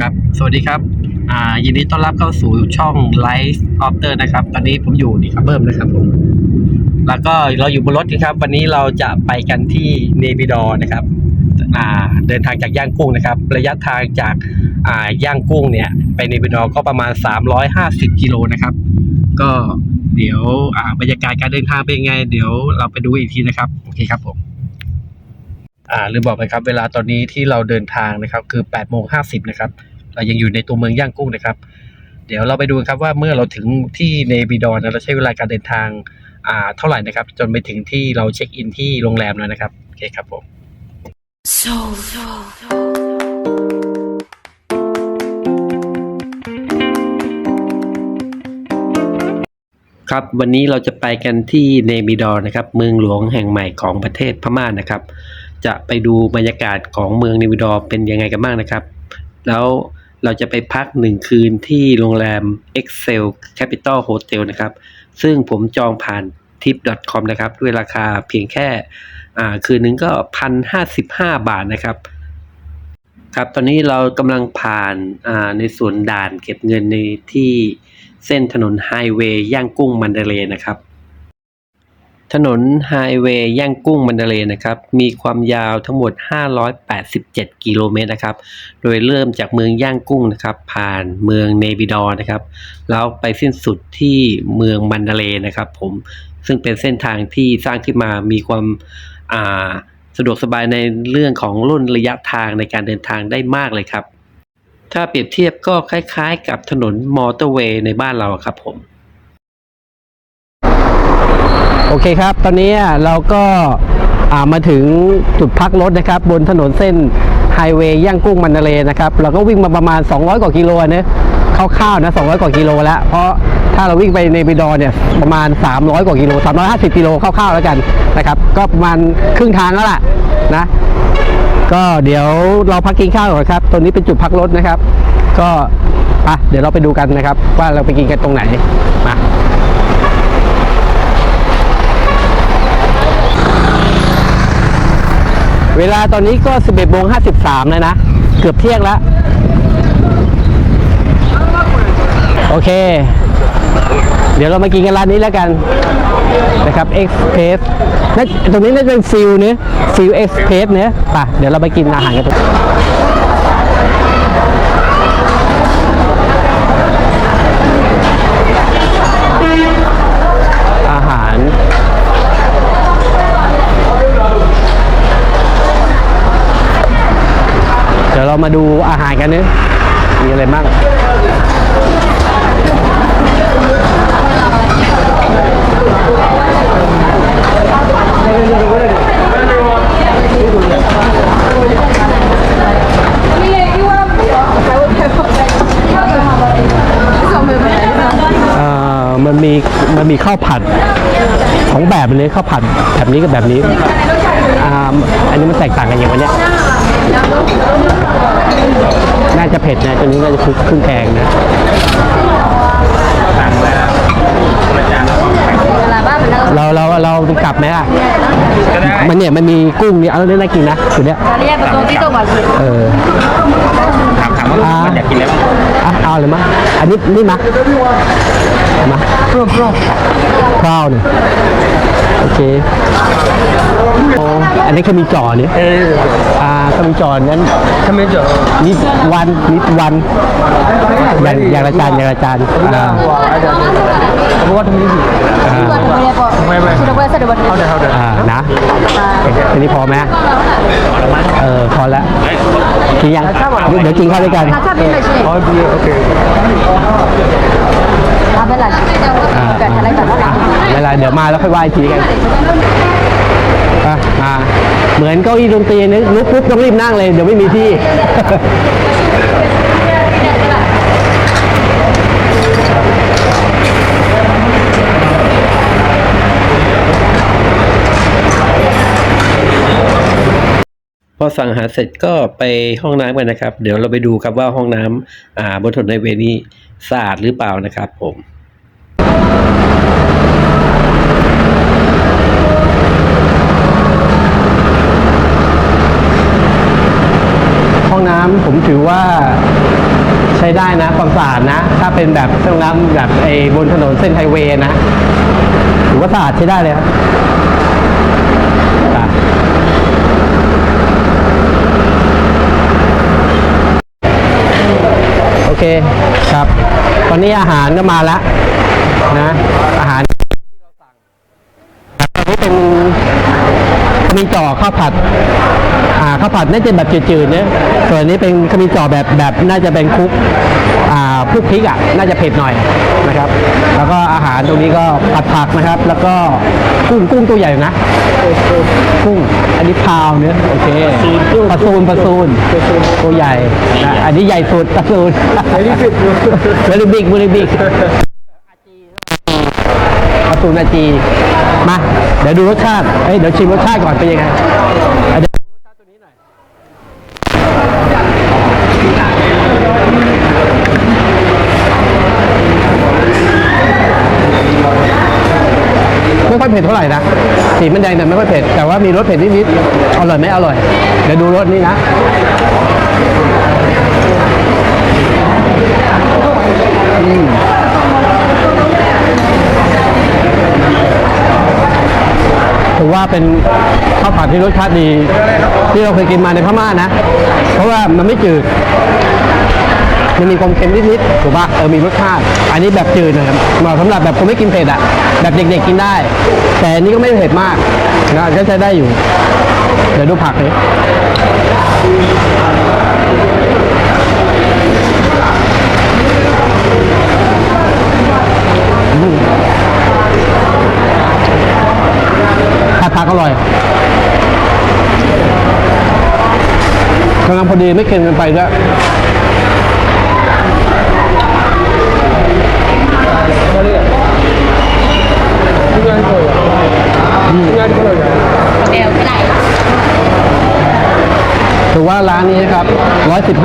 ครับสวัสดีครับอ่ายินดีต้อนรับเข้าสู่ช่อง Life After นะครับ ตอนนี้ผมอยู่นี่ครับเบิ้มนะครับผมแล้วก็เราอยู่บนรถกันครับ วันนี้เราจะไปกันที่เนบิดอ์นะครับอ่าเดินทางจากย่างกุ้งนะครับ ระยะทางจากอ่าย่างกุ้งเนี่ย ไปเนบิดอ์ก็ประมาณ 350กิโลนะครับ ก็เดี๋ยวอ่าบรรยากาศการเดินทางเป็นยังไง เดี๋ยวเราไปดูอีกทีนะครับโอเคครับผมอ่าลืมบอกไปครับ เวลาตอนนี้ที่เราเดินทางนะครับ คือ8โมง50นะครับ เรายังอยู่ในตัวเมืองย่างกุ้งนะครับ เดี๋ยวเราไปดูครับว่าเมื่อเราถึงที่เนบิดอนเราใช้เวลาการเดินทางอ่าเท่าไหร่นะครับ จนไปถึงที่เราเช็คอินที่โรงแรมแล้วนะครับโอเคครับผม So, so, so. ครับวันนี้เราจะไปกันที่เนบิดอร์นะครับเมืองหลวงแห่งใหม่ของประเทศพม่านะครับ จะไปดูบรรยากาศของเมืองเนบิดอร์เป็นยังไงกันบ้างนะครับ แล้ว เราจะไปพักหนึ่งคืนที่โรงแรม Excel Capital Hotel นะครับ ซึ่งผมจองผ่าน tip.com นะครับ ด้วยราคาเพียงแค่คืนนึงก็พันห้าสิบาทนะครับ ครับ ตอนนี้เรากำลังผ่านาในส่วนด่านเก็บเงินในที่เส้นถนนไฮเวย์ย่างกุ้งมันเดเลย์นะครับ ถนนไฮเวย์ย่างกุ้งมันเดเลนะครับ มีความยาวทั้งหมด 587 กิโลเมตรนะครับ โดยเริ่มจากเมืองย่างกุ้งนะครับ ผ่านเมืองเนบิดอร์นะครับ แล้วไปสิ้นสุดที่เมืองมันเดเลนะครับ ผม ซึ่งเป็นเส้นทางที่สร้างขึ้นมามีความอ่าสะดวกสบายในเรื่องของรุ่นระยะทางในการเดินทางได้มากเลยครับ ถ้าเปรียบเทียบก็คล้ายๆ กับถนนมอเตอร์เวย์ในบ้านเราครับผม โอเคครับ ตอนนี้เราก็ามาถึงจุดพักรถนะครับ บนถนนเส้นไฮเวย์ย่างกุ้งมันเลนะครับ เราก็วิ่งมาประมาณ 200 กว่ากิโลนะคร่าวๆนะ200 กว่ากิโลแล้ว เพราะถ้าเราวิ่งไปในบิดอเนี่ยประมาณ 300 กว่ากิโล 350 กิโลคร่าวๆแล้วกันนะครับ ก็ประมาณครึ่งทางแล้วล่ะนะ ก็เดี๋ยวเราพักกินข้าวก่อนครับตรงนี้เป็นจุดพักรถนะครับ ก็อะเดี๋ยวเราไปดูกันนะครับ ว่าเราไปกินกันตรงไหนมา เวลาตอนนี้ก็ 11โมง53เลยนะ เกือบเที่ยงแล้ว โอเค เดี๋ยวเรามากินกันร้านนี้แล้วกันนะครับ Express น่าตรงนี้น่าจะเป็นฟิลเนื้ฟิล Express เนื้อป่ะ เดี๋ยวเราไปกินอาหารกันตรงอาหาร เดี๋ยวเรามาดูอาหารกันนื้มีอะไรบ้างเอ่อมันมีมันมีข้าวผัดสองแบบเลยข้าวผัดแบบนี้กับแบบนี้อ่าอันนี้มันแตกต่างกันอย่างวันเนี้ย น่าจะเผ็ดนะตัวนี้น่าจะคือเครื่องแกงนะเราเราเรากลับไหมล่ะมันเนี่ยมันมีกุ้งเนี่ยเอาเรื่องน่ากินนะตัวเนี้ย Kalian betul itu bagus. เออถามถามว่ามันอยากกินอะไรบ้างอะเอาเลยมั้ยอันนี้นี่มามาพราวพราวพราวเนี่ยโอเคโอ้อันนี้คือมีจ่อเนี่ยเอออ่าถ้ามีจ่อนั้นทำไมเจอนิดวันนิดวันอย่างอย่างละจานอย่างละจานอ่าเพราะว่าทำไมสิอ่า Boleh kok. Boleh, boleh. Sudah boleh, sudah boleh. เข้าใจเข้าใจอ่านะทีนี้พอไหมเออพอแล้วกินยังเดี๋ยวกินข้าวด้วยกัน Kakak bila sini? อ๋อดีโอเค Apa lagi? Bukan, kalau tak apa. เวลาเดี๋ยวมาแล้วค่อยว่าอีกทีกันอะมาเหมือนเก้าอี้ดนตรีนึกลุกปุ๊บต้องรีบนั่งเลย เดี๋ยวไม่มีที่พอสั่งอาหารเสร็จก็ไปห้องน้ำกันนะครับ เดี๋ยวเราไปดูครับว่าห้องน้ำบนถนนในเวนี้ สะอาดหรือเปล่านะครับผมห้องน้ำผมถือว่าใช้ได้นะความสะอาดนะ ถ้าเป็นแบบห้องน้ำแบบไอ้บนถนนเส้นไฮเวย์นะถือว่าสะอาดใช้ได้เลยครับอะโอ เคครับ ตอนนี้อาหารก็มาแล้วนะ อาหารที่เราสั่งอันนี้เป็นมีจ่อข้าวผัด ข้าวผัดน่าจะแบบจืดๆเนี่ยส่วนอันนี้เป็นขมิ้นจ่อแบบแบบน่าจะเป็นคลุกอ่าคลุกพริกอะน่าจะเผ็ดหน่อยนะครับ แล้วก็อาหารตรงนี้ก็ผัดผักนะครับ แล้วก็กุ้งกุ้งตัวใหญ่นะกุ้งอันนี้พาวเนื้อโอเคปลาซูนปลาซูนตัวใหญ่นะอันนี้ใหญ่สุดปลาซูน very big very big very big ปลาซูนอาจีมาเดี๋ยวดูรสชาติเอ้ยเดี๋ยวชิมรสชาติก่อนเป็นยังไง ผ็ดเท่าไหร่นะสีมันแดงแต่ไม่ค่อยเผ็ดแต่ว่ามีรสเผ็ดนิดๆอร่อยไหมอร่อย เดี๋ยวดูรสนี้นะถือว่าเป็นข้าวผัดที่รสชาติดี ที่เราเคยกินมาในพม่านะ เพราะว่ามันไม่จืด มันมีความเค็มนิดๆถูกปะเออมีรสชาติ อันนี้แบบจืดนะครับเหมาะสำหรับแบบคนไม่กินเผ็ดอะแบบเด็กๆกินได้ แต่อันนี้ก็ไม่เผ็ดมากนะก็ใช้ได้อยู่ เดี๋ยวดูผักเลยผัดผักอร่อยกำลังพอดีไม่เค็มเกินไปด้วย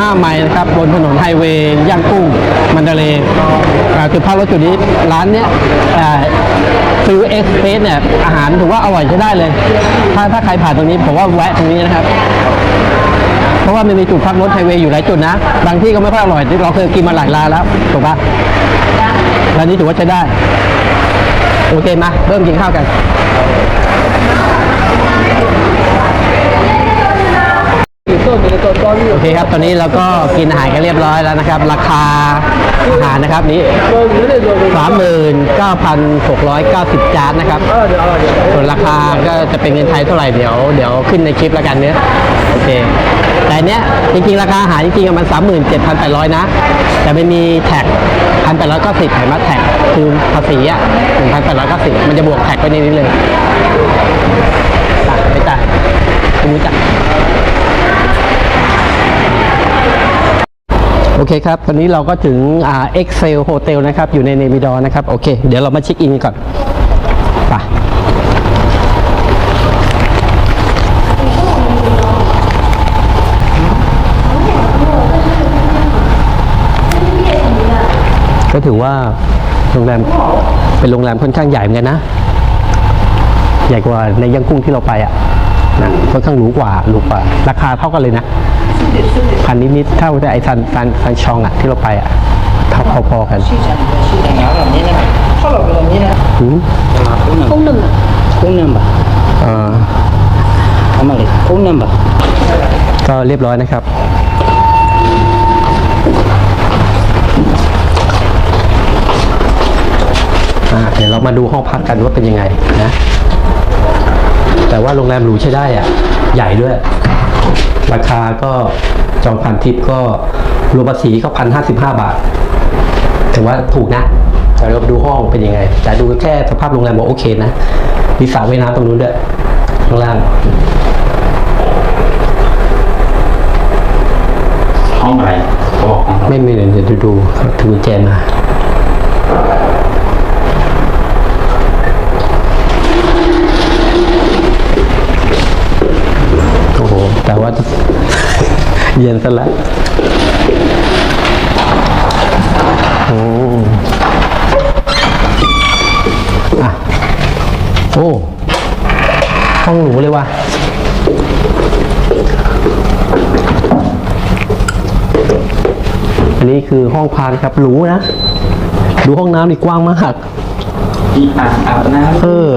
5 ไมล์นะครับบนถนนไฮเวย์ย่างกุ้งมันเดเลย์อ่าจุดพักรถจุดนี้ร้านเนี้ยซื้อเอ็กซ์เพรสเนี่ยอาหารถือว่าอร่อยใช้ได้เลย ถ้าถ้าใครผ่านตรงนี้ผมว่าแวะตรงนี้นะครับ เพราะว่ามันมีจุดพักรถไฮเวย์อยู่หลายจุดนะ บางที่ก็ไม่ค่อยอร่อยที่เราเคยกินมาหลายร้านแล้วถูกปะร้านนี้ถือว่าใช้ได้ โอเคมาเริ่มกินข้าวกัน โอเคครับ ตอนนี้เราก็กินอาหารกันเรียบร้อยแล้วนะครับ ราคาอาหารนะครับนี้สามหมื่นเก้าพันหกร้อยเก้าสิบจานนะครับ ส่วนราคาก็จะเป็นเงินไทยเท่าไหร่เดี๋ยวเดี๋ยวขึ้นในคลิปแล้วกันเนี้ยโอเค แต่เนี้ยจริงๆ ราคาอาหารจริงๆ มันสามหมื่นเจ็ดพันแปดร้อยนะ แต่ไม่มีแท็กพันแปดร้อยเก้าสิบเห็นไหมแท็กคือภาษีอะหนึ่งพันแปดร้อยเก้าสิบมันจะบวกแท็กไปในนี้เลยจ่ายไม่จ่ายไม่รู้จัก โอเคครับตอนนี้เราก็ถึงเอ่า Excel Hotel นะครับ อยู่ในเนมิดอนะครับ โอเค เดี๋ยวเรามาเช็คอินก่อนไปก็ถือว่าโรงแรมเป็นโรงแรมค่อนข้างใหญ่เหมือนกันนะ ใหญ่กว่าในย่างกุ้งที่เราไปอะนะค่อนข้างหรูกว่าหรูกว่า ราคาเท่ากันเลยนะ พันนิดๆเท่าแต่ไอ้ซันซันซันชองอะที่เราไปอะเท่าพอๆกันอืม콩는กุ้งเนื้อบ่เอ่อทำอะไรกุ้งเนื้อบ่ก็เรียบร้อยนะครับ อ่าเดี๋ยวเรามาดูห้องพักกันว่าเป็นยังไงนะ แต่ว่าโรงแรมหรูใช้ได้อะ ใหญ่ด้วย ราคาก็จองผ่านทิปก็รวมภาษีก็พันห้าสิบห้าบาทถือว่าถูกนะแต่เราไปดูห้องเป็นยังไง แต่ดูแค่สภาพโรงแรมบอกโอเคนะมีสระว่ายน้ำตรงนู้นด้วยข้างล่างห้องอะไรเขาบอกห้องอะไรไม่มีเดี๋ยวดูดูถือกุญแจมาโอ้โหแต่ว่า เย็นซะแล้วโอ้อะโอ้ห้องหรูเลยว่ะอันนนี้คือห้องพักครับหรูนะ ดูห้องน้ำนี่กว้างมากมีอ่างอาบน้เออ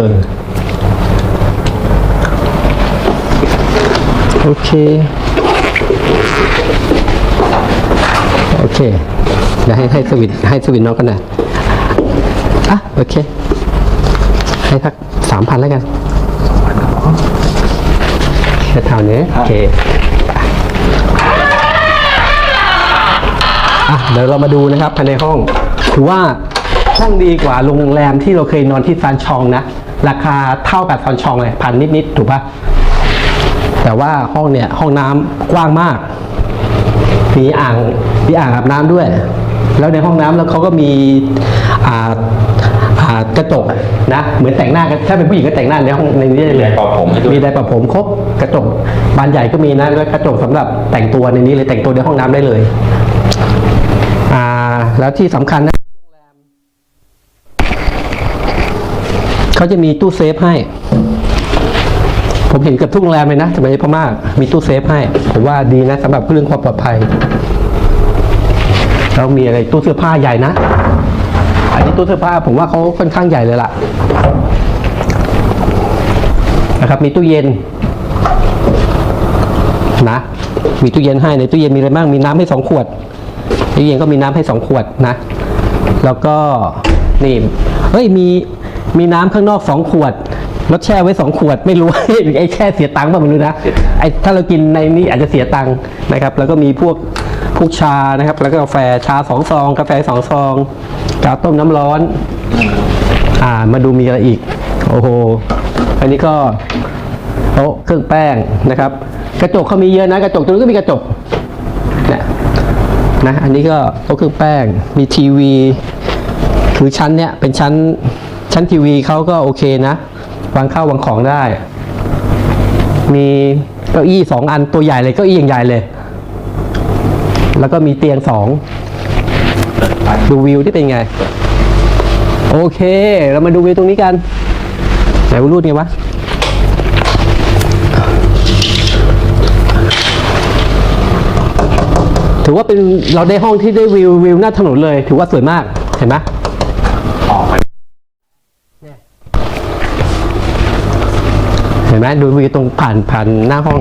โอเค โอเคเดี๋ยวให้ให้สวิตให้สวิตน้องกันหน่อยอะโอเค ให้สักสามพันแล้วกันแค่เท่านี้โอเคอะเดี๋ยวเรามาดูนะครับภายในห้อง ถือว่าห้องดีกว่าโรงแรมที่เราเคยนอนที่ซานชองนะ ราคาเท่ากับซานชองเลยพันนิดๆถูกปะแต่ว่าห้องเนี่ยห้องน้ำกว้างมากมีอ่าง มีอ่างอาบน้ำด้วย แล้วในห้องน้ำแล้วเขาก็มีอ่าอ่ากระจกนะเหมือนแต่งหน้ากันถ้าเป็นผู้หญิงก็แต่งหน้าในห้องในนี้ได้เลยำปอบผมให้ด้วยมีไดร์ปรับผมครบกระจกบานใหญ่ก็มีนะแล้วกระจกสำหรับแต่งตัวในนี้เลยแต่งตัวในห้องน้ำได้เลยอ่าแล้วที่สำคัญนะเขาจะมีตู้เซฟให้ ผมเห็นเกับทุกโรงแรมเลยนะสมัยพม่ามีตู้เซฟให้ ผมว่าดีนะสำหรับเรื่องความปลอดภัย แล้วมีอะไรตู้เสื้อผ้าใหญ่นะ อันนี้ตู้เสื้อผ้าผมว่าเขาค่อนข้างใหญ่เลยล่ะ นะครับมีตู้เย็นนะมีตู้เย็นให้ในตู้เย็นมีอะไรบ้างมีน้ำให้สองขวดตู้เย็นก็มีน้ำให้สองขวดนะ แล้วก็นี่เฮ้ยมีมีน้ำข้างนอกสองขวดรถแช่ไว้สองขวดไม่รู้ไอ้แช่เสียตังค์ป่ะไม่รู้นะไอ้ถ้าเรากินในนี้อาจจะเสียตังค์นะครับ แล้วก็มีพวก พวกชานะครับ แล้วก็กาแฟชาสองซอง กาแฟสองซองกาต้มน้ำร้อน อ่ามาดูมีอะไรอีก โอ้โห อันนี้ก็โต๊ะเครื่องแป้งนะครับ กระจกเขามีเยอะนะ กระจกตรงนี้ก็มีกระจกเนี่ยนะ อันนี้ก็โต๊ะเครื่องแป้ง มีทีวีคือชั้นเนี้ยเป็นชั้นชั้นทีวีเขาก็โอเคนะ วางข้าววางของได้ มีเก้าอี้สองอันตัวใหญ่เลยเก้าอี้อย่างใหญ่เลย แล้วก็มีเตียงสองดูวิวที่เป็นไง โอเค เรามาดูวิวตรงนี้กัน ไหนวรูดไงวะถือว่าเป็นเราได้ห้องที่ได้วิววิวหน้าถนนเลย ถือว่าสวยมากเห็นไหมเห็นไหมดูวิวตรงผ่านผ่านหน้าห้อง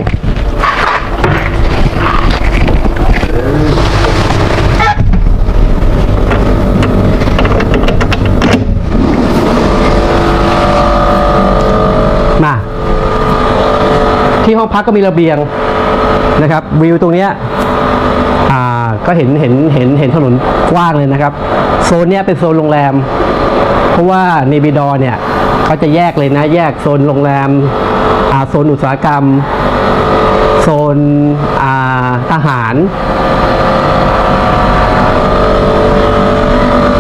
มา ที่ห้องพักก็มีระเบียงนะครับวิวตรงเนี้ยก็เห็นเห็นเห็นเห็นถนนกว้างเลยนะครับ โซนเนี้ยเป็นโซนโรงแรม เพราะว่าเนบิดอเนี่ยเขาจะแยกเลยนะ แยกโซนโรงแรมโซนอุตสาหกรรม โซนอ่าอาหาร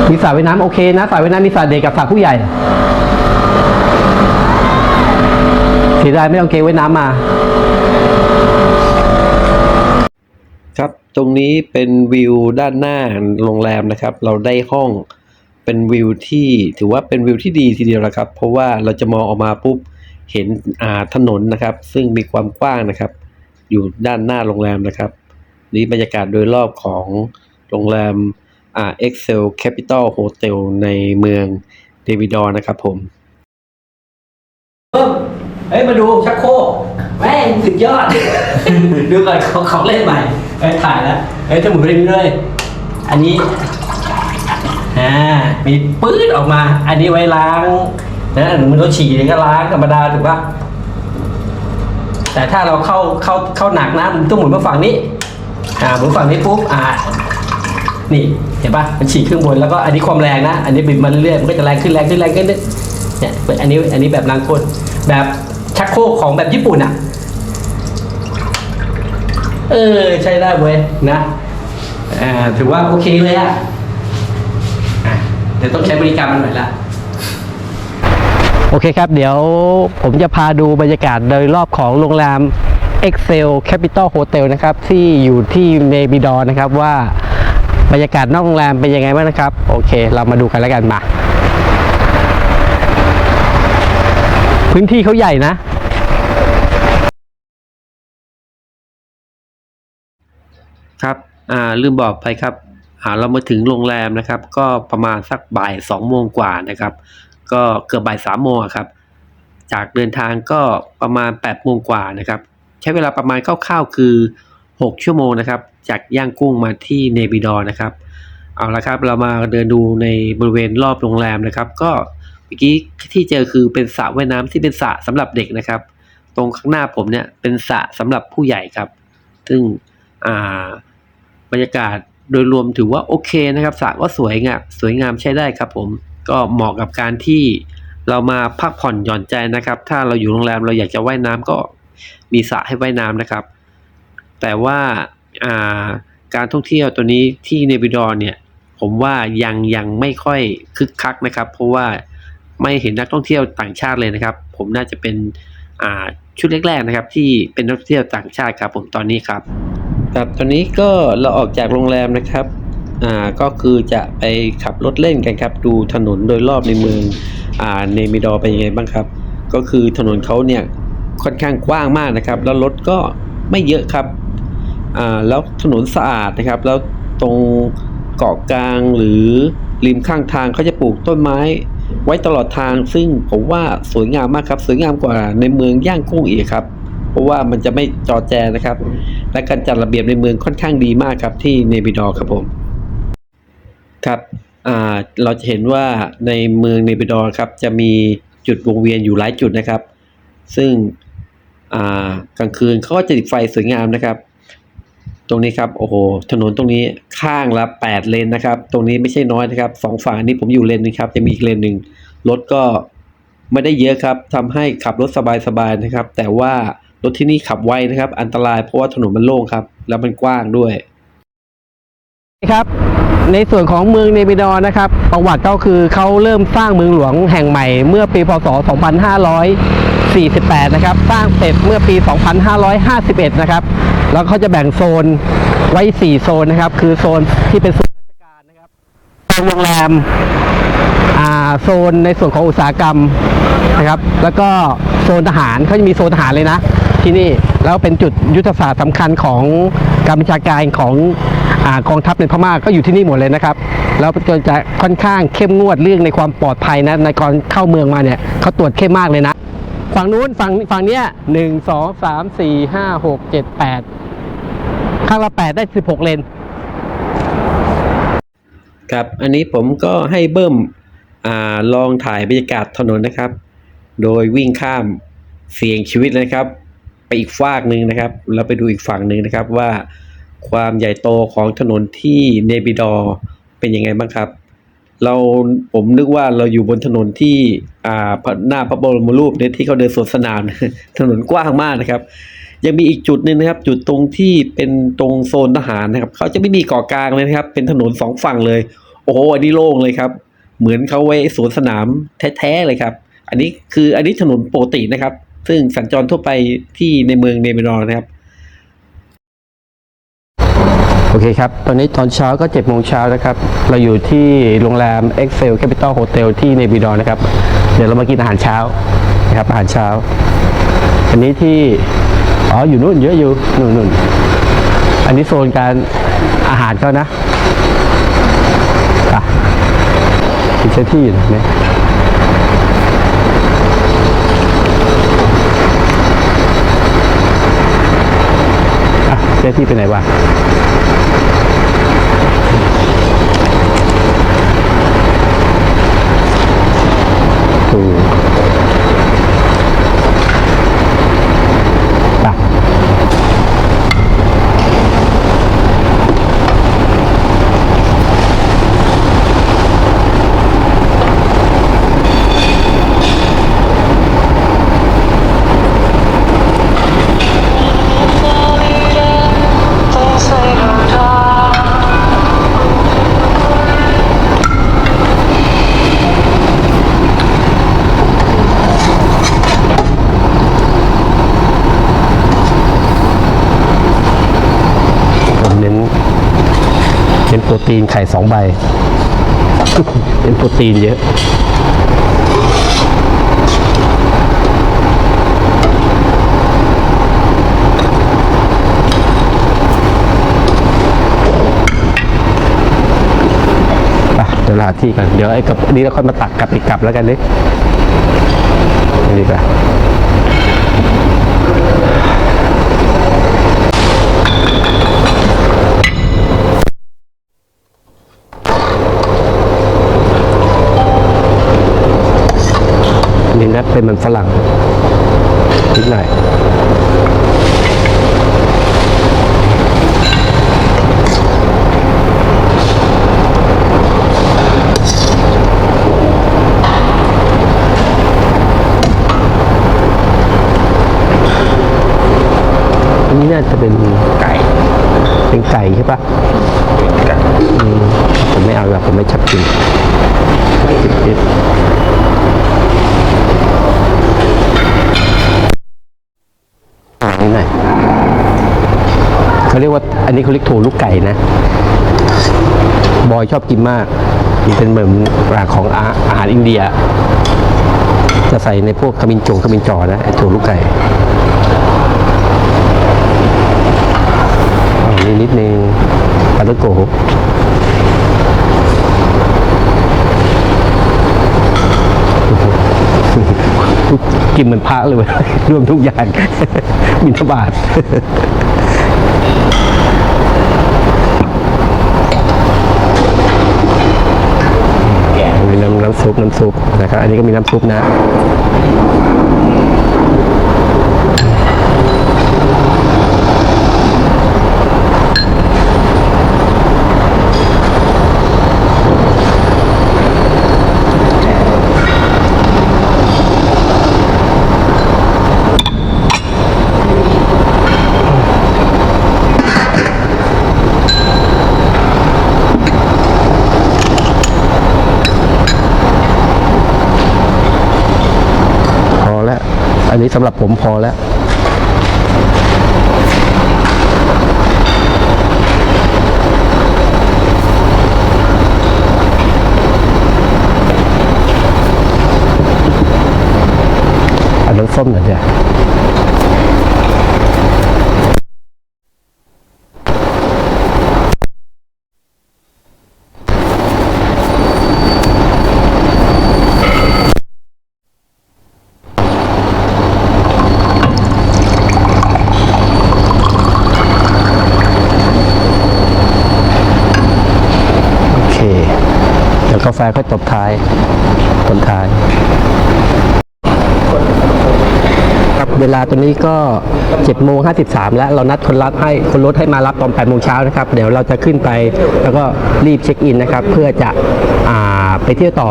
มีสระว่ายน้ำโอเคนะสระว่ายน้ำมีสระเด็กกับสระผู้ใหญ่ สียดายไม่เอาเกงว่ายน้ำมา ครับตรงนี้เป็นวิวด้านหน้าโรงแรมนะครับ เราได้ห้องเป็นวิวที่ถือว่าเป็นวิวที่ดีทีเดียวนะครับ เพราะว่าเราจะมองออกมาปุ๊บเห็นอ่าถนนนะครับ ซึ่งมีความกว้างนะครับ อยู่ด้านหน้าโรงแรมนะครับ นี่บรรยากาศโดยรอบของโรงแรมอ่า Excel Capital Hotel ในเมืองเดวิดอร์นะครับผม เฮ้ยมาดูชักโครกแม่งสุดยอด ดูก่อนของของเล่นใหม่เอ้ยถ่ายแล้วเอ้ยจะหมุนไปเรื่อยๆอันนี้อ่ามีปื๊ดออกมา อันนี้ไว้ล้างนะหมือนเราฉี่ก็ล้างธรรมดาถูกปะแต่ถ้าเราเข้าเข้าเข้าหนักนะมันต้องหมุนมาฝั่งนี้ อ่าหมุนฝั่งนี้ปุ๊บอ่านี่เห็นปะมันฉีกขึ้นบนแล้วก็อันนี้ความแรงนะ อันนี้บิดมาเรื่อยมันก็จะแรงขึ้นแรงขึ้นแรงขึ้นเนี่ยอันนี้อันนี้แบบล้างก้นแบบ ชักโครกของแบบญี่ปุ่นอะ เออ ใช้ได้เว้ยนะอ่าถือว่าโอเคเลยอะ่ะเดี๋ยวต้องใช้บริการมันหน่อยละโอเคครับ เดี๋ยวผมจะพาดูบรรยากาศโดยรอบของโรงแรม Excel Capital Hotel นะครับ ที่อยู่ที่เนบิดอนะครับว่าบรรยากาศนอกโรงแรมเป็นยังไงบ้างนะครับ โอเค เรามาดูกันแล้วกันมา พื้นที่เขาใหญ่นะ ครับอ่าลืมบอกไปครับอ่าเรามาถึงโรงแรมนะครับ ก็ประมาณสักบ่ายสองโมงกว่านะครับ ก็เกือบบ่ายสามโมงครับ จากเดินทางก็ประมาณ8ปดโมงกว่านะครับ ใช้เวลาประมาณคร่าวๆคือ6ชั่วโมงนะครับ จากย่างกุ้งมาที่เนบิดอนะครับเอาละครับเรามาเดินดูในบริเวณรอบโรงแรมนะครับ ก็เมื่อกี้ที่เจอคือเป็นสระว่ายน้ำที่เป็นสระสำหรับเด็กนะครับ ตรงข้างหน้าผมเนี่ยเป็นสระสำหรับผู้ใหญ่ครับ ซึ่ง บรรยากาศโดยรวมถือว่าโอเคนะครับสระก็สวยงามสวยงามใช้ได้ครับผมก็เหมาะกับการที่เรามาพักผ่อนหย่อนใจนะครับ ถ้าเราอยู่โรงแรมเราอยากจะว่ายน้ำก็มีสระให้ว่ายน้ำนะครับ แต่ว่าการท่องเที่ยวตัวนี้ที่เนบิดอร์เนี่ยผมว่ายังยังไม่ค่อยคึกคักนะครับ เพราะว่าไม่เห็นนักท่องเที่ยวต่างชาติเลยนะครับ ผมน่าจะเป็นชุดแรกๆนะครับ ที่เป็นนักท่องเที่ยวต่างชาติครับ ผมตอนนี้ครับ ครับตอนนี้ก็เราออกจากโรงแรมนะครับอ่าก็คือจะไปขับรถเล่นกันครับ ดูถนนโดยรอบในเมืองอ่าเนมิดอเป็นยังไงบ้างครับ ก็คือถนนเขาเนี่ยค่อนข้างกว้างมากนะครับ แล้วรถก็ไม่เยอะครับอ่าแล้วถนนสะอาดนะครับ แล้วตรงเกาะกลางหรือริมข้างทางเขาจะปลูกต้นไม้ ไว้ตลอดทางซึ่งผมว่าสวยงามมากครับ สวยงามกว่าในเมืองย่างกุ้งอีกครับ เพราะว่ามันจะไม่จอแจนะครับ และการจัดระเบียบในเมืองค่อนข้างดีมากครับที่เนบิดอร์ครับผมครับเราจะเห็นว่าในเมืองเนบิดอร์ครับจะมีจุดวงเวียนอยู่หลายจุดนะครับ ซึ่งกลางคืนเขาก็จะติดไฟสวยงามนะครับ ตรงนี้ครับโอ้โหถนนตรงนี้ข้างละแปดเลนนะครับ ตรงนี้ไม่ใช่น้อยนะครับสองฝั่งอันนี้ผมอยู่เลนนึงครับจะมีอีกเลนหนึ่งรถก็ไม่ได้เยอะครับทำให้ขับรถสบายๆนะครับ แต่ว่า รถที่นี่ขับไวนะครับ อันตรายเพราะว่าถนนมันโล่งครับ แล้วมันกว้างด้วยครับ ในส่วนของเมืองเนบิดอนะครับ ประวัติก็คือเขาเริ่มสร้างเมืองหลวงแห่งใหม่เมื่อปีพศ 2548 นะครับ สร้างเสร็จเมื่อปี 2551 นะครับ แล้วเขาจะแบ่งโซนไว้ 4 โซนนะครับ คือโซนที่เป็นส่วนราชการนะครับโซนโรงแรมอ่าโซนในส่วนของอุตสาหกรรมนะครับ แล้วก็โซนทหารเขาจะมีโซนทหารเลยนะ ที่นี่ แล้วเป็นจุดยุทธศาสตร์สำคัญของการบัญชาการของอกองทัพในพม่าก็อยู่ที่นี่หมดเลยนะครับ แล้วก็จะค่อนข้างเข้มงวดเรื่องในความปลอดภัยนะในก่อนเข้าเมืองมาเนี่ยเขาตรวจเข้มมากเลยนะ ฝั่งนู้นฝั่งฝั่งเนี้ยหนึ่งสองสามสี่ห้าหกเจ็ดแปดข้างละแปดได้สิบหกเลนครับอันนี้ผมก็ให้เบิ้มอลองถ่ายบรรยากาศถนนนะครับ โดยวิ่งข้ามเสี่ยงชีวิตนะครับ ไปอีกฝากหนึ่งนะครับ แล้วไปดูอีกฝั่งหนึ่งนะครับว่าความใหญ่โตของถนนที่เนบิดอร์เป็นยังไงบ้างครับ เราผมนึกว่าเราอยู่บนถนนที่อ่าหน้าพระบรมรูปเนี่ยที่เขาเดินสวนสนามถนนกว้างมากนะครับ ยังมีอีกจุดหนึ่งนะครับ จุดตรงที่เป็นตรงโซนทหารนะครับเขาจะไม่มีกาะกลางเลยนะครับ เป็นถนนสองฝั่งเลย โอ้โหอันนี้โล่งเลยครับ เหมือนเขาไว้สวนสนามแท้ๆเลยครับ อันนี้คืออันนี้ถนนปกตินะครับ ซึ่งสัญจรทั่วไปที่ในเมืองเนเมรอนนะครับ โอเคครับ ตอนนี้ตอนเช้าก็7จ็ดโมงเช้านะครับ เราอยู่ที่โรงแรม Excel Capital Hotel ที่เนบิดอร์นะครับ เดี๋ยวเรามากินอาหารเช้านะครับอาหารเช้า อันนี้ที่ อ๋อ อยู่นู่นเยอะอยู่นู่นนู่นอันนี้โซนการอาหารเขานะอะที่ใช้ที่อยู่ตรงนี้อะเจ้าที่ไปไหนวะ ถูกปะผมเน้น เน้นโปรตีนไข่สองใบเน้นโปรตีนเยอะยวเราหาที่กันเดี๋ยวไอ้กับนี้เราค่อยมาตักกลับอีกกลับแล้วกันเลยนี่ดีกว่า นี่นเป็นมันฝรั่งนิดหน่อยอันนี้น่าจะเป็นไก่ เป็นไก่ใช่ปะ ว่าอันนี้เรียกถั่วลูกไก่นะ บอยชอบกินมาก มันเป็นเหมือนรากของอาอาหารอินเดีย จะใส่ในพวกขมิ้นจงขมิ้นจอนะไอ้ถั่วลูกไก่นี่นิดนึงปลาตะโกกินเหมือนพระเลยเว้ยรวมทุกอย่างมินทบาท มีน้ำน้ำ ซุปน้ำซุปนะครับอันนี้ก็มีน้ำซุปนะ พอแล้ว อั นี้สำหรับผมพอแล้วอันน้นส้มหน่อยเดียวโอเค เดี๋ยวกาแฟค่อยตบท้ายตบท้าย ครับเวลาตัวนี้ก็7โมง53 แล้ว เรานัดคนรับให้คนรถให้มารับตอน8โมงเช้านะครับ เดี๋ยวเราจะขึ้นไปแล้วก็รีบเช็คอินนะครับ เพื่อจะอ่าไปเที่ยวต่อ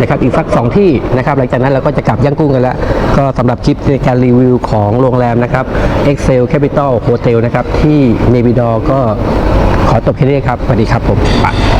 นะครับอีกสัก 2 ที่นะครับ หลังจากนั้นเราก็จะกลับย่างกุ้งกันแล้ว ก็สำหรับคลิปในการรีวิวของโรงแรมนะครับ Excel Capital Hotel นะครับ ที่เนบิดอก็ขอจบแค่นี้ครับสวัสดีครับผมไป